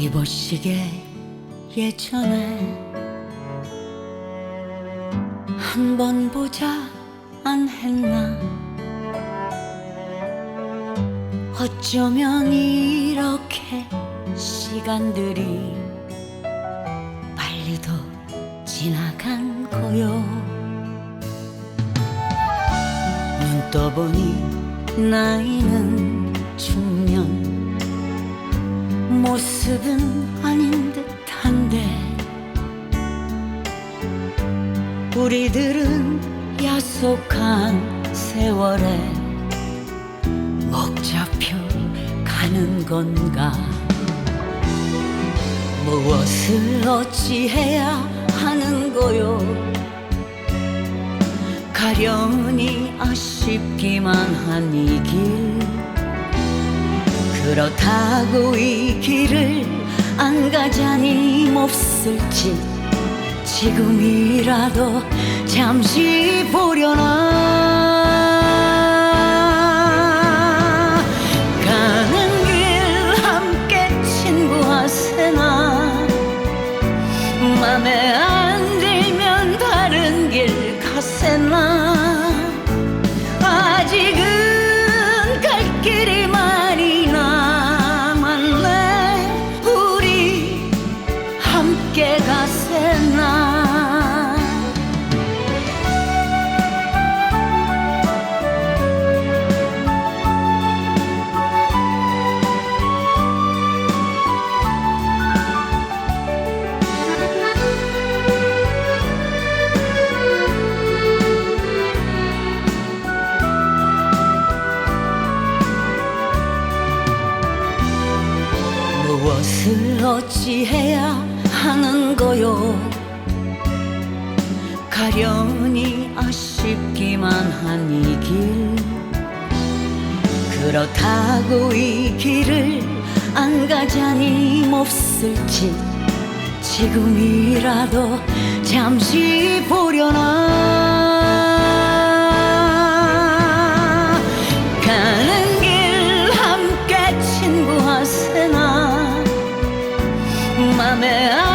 그대 예전에 한 번 보자 안 했나? 어쩌면 이렇게 시간들이 빨리도 지나간 거요? 눈 떠보니 나이는 중년 모습은 아닌 듯한데 우리들은 야속한 세월에 목 잡혀 가는 건가? 무엇을 어찌해야 하는 거요? 가려니 아쉽기만 한 이 길 그렇다고 이 길을 안 가자니 몹쓸지 지금이라도 잠시 보려나 가세나? 무엇을 어찌해야 하는 거요. 가려니 아쉽기만 한 이 길. 그렇다고 이 길을 안 가자니 몹쓸지 지금이라도 잠시 보려나. 가는 길 함께 친구하세나. 맘에 안